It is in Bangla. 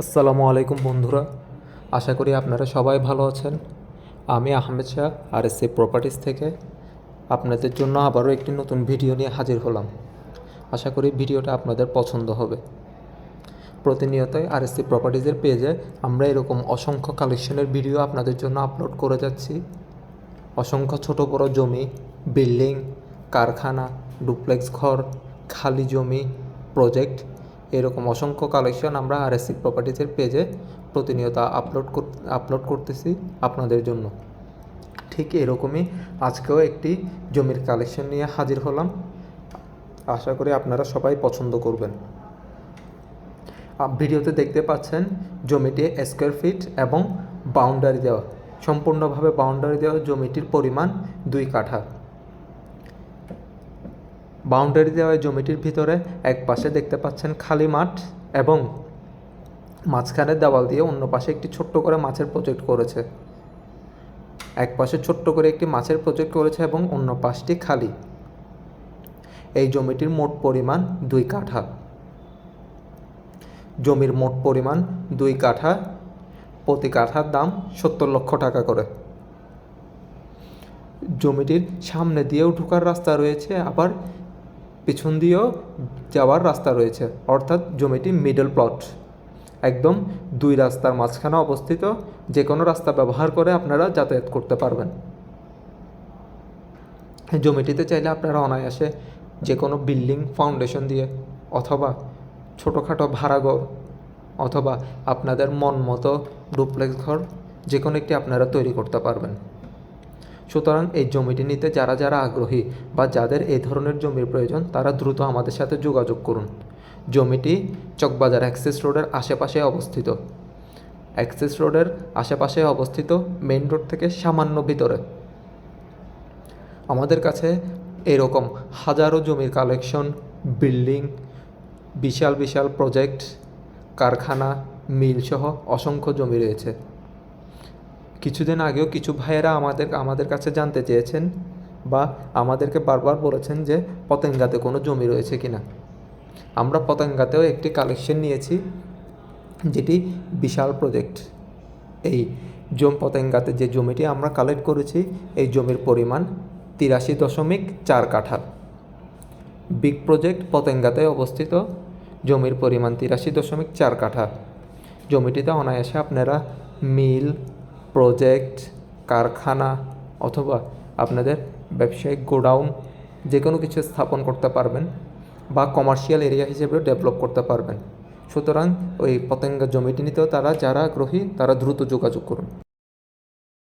আসসালামু আলাইকুম বন্ধুরা, আশা করি আপনারা সবাই ভালো আছেন। আমি Ahmed Shah R S properties থেকে। আপনাদের জন্য আবারও একটি নতুন ভিডিও নিয়ে হাজির হলাম। আশা করি ভিডিওটা আপনাদের পছন্দ হবে। প্রতিনিয়তই আর এস প্রপার্টিজের পেজে আমরা এরকম অসংখ্য কালেকশনের ভিডিও আপনাদের জন্য আপলোড করে যাচ্ছি। অসংখ্য ছোট বড় জমি বিল্ডিং কারখানা ডুপ্লেক্স ঘর, খালি জমি প্রজেক্ট এরকম অসংখ্য কালেকশন আমরা আরএসসি প্রপার্টিজের পেজে প্রতিনিয়ত আপলোড আপলোড করতেছি আপনাদের জন্য। ঠিক এরকমই আজকেও একটি জমির কালেকশন নিয়ে হাজির হলাম। আশা করি আপনারা সবাই পছন্দ করবেন। ভিডিওতে দেখতে পাচ্ছেন জমিটি স্কোয়ার ফিট এবং বাউন্ডারি দেওয়া। সম্পূর্ণভাবে বাউন্ডারি দেওয়া জমিটির পরিমাণ দুই কাঠা। বাউন্ডারি দেওয়া জমিটির ভিতরে এক পাশে দেখতে পাচ্ছেন খালি মাঠ এবং মাঝখানে দেওয়াল দিয়ে অন্য পাশে একটি ছোট্ট করে মাছের প্রজেক্ট করেছে। এক পাশে ছোট্ট করে একটি মাছের প্রজেক্ট করেছে এবং অন্য পাশটি খালি। এই জমিটির মোট পরিমাণ দুই কাঠা। জমির মোট পরিমাণ দুই কাঠা। প্রতি কাঠার দাম সত্তর লক্ষ টাকা করে। জমিটির সামনে দিয়েও ঢোকার রাস্তা রয়েছে, আবার পিছন দিয়েও যাওয়ার রাস্তা রয়েছে, অর্থাৎ জমিটি মিডল প্লট একদম দুই রাস্তার মাঝখানে অবস্থিত যে কোনো রাস্তা ব্যবহার করে আপনারা যাতায়াত করতে পারবেন। জমিটিতে চাইলে আপনারা অনায়াসে যে কোনো বিল্ডিং ফাউন্ডেশন দিয়ে, অথবা ছোটোখাটো ভাড়াঘর অথবা আপনাদের মন মতো ডুপ্লেক্স ঘর যে কোনো একটি আপনারা তৈরি করতে পারবেন। সুতরাং এই জমিটি নিতে যারা যারা আগ্রহী বা যাদের এই ধরনের জমির প্রয়োজন, তারা দ্রুত আমাদের সাথে যোগাযোগ করুন। জমিটি চকবাজার অ্যাক্সেস রোডের আশেপাশে অবস্থিত। অ্যাক্সেস রোডের আশেপাশে অবস্থিত মেইন রোড থেকে সামান্য ভিতরে। আমাদের কাছে এরকম হাজারো জমির কালেকশন, বিল্ডিং, বিশাল বিশাল প্রজেক্ট, কারখানা, মিল সহ অসংখ্য জমি রয়েছে। কিছুদিন আগেও কিছু ভাইয়েরা আমাদের আমাদের কাছে জানতে চেয়েছেন বা আমাদেরকে বারবার বলেছেন যে পতেঙ্গাতে কোনো জমি রয়েছে কিনা। আমরা পতেঙ্গাতেও একটি কালেকশন নিয়েছি, যেটি বিশাল প্রজেক্ট এই জম, পতেঙ্গাতে যে জমিটি আমরা কালেক্ট করেছি, এই জমির পরিমাণ তিরাশি দশমিক চার কাঠা বিগ প্রজেক্ট পতেঙ্গাতে অবস্থিত, জমির পরিমাণ তিরাশি দশমিক চার কাঠা। জমিটিতে অনায়াসে আপনারা মিল প্রজেক্ট কারখানা অথবা আপনাদের ব্যবসায়িক গোডাউন যে কোনো কিছু স্থাপন করতে পারবেন বা কমার্শিয়াল এরিয়া হিসেবে ডেভেলপ করতে পারবেন। সুতরাং ওই পতেঙ্গা জমিটি নিতেও তারা, যারা আগ্রহী, তারা দ্রুত যোগাযোগ করুন।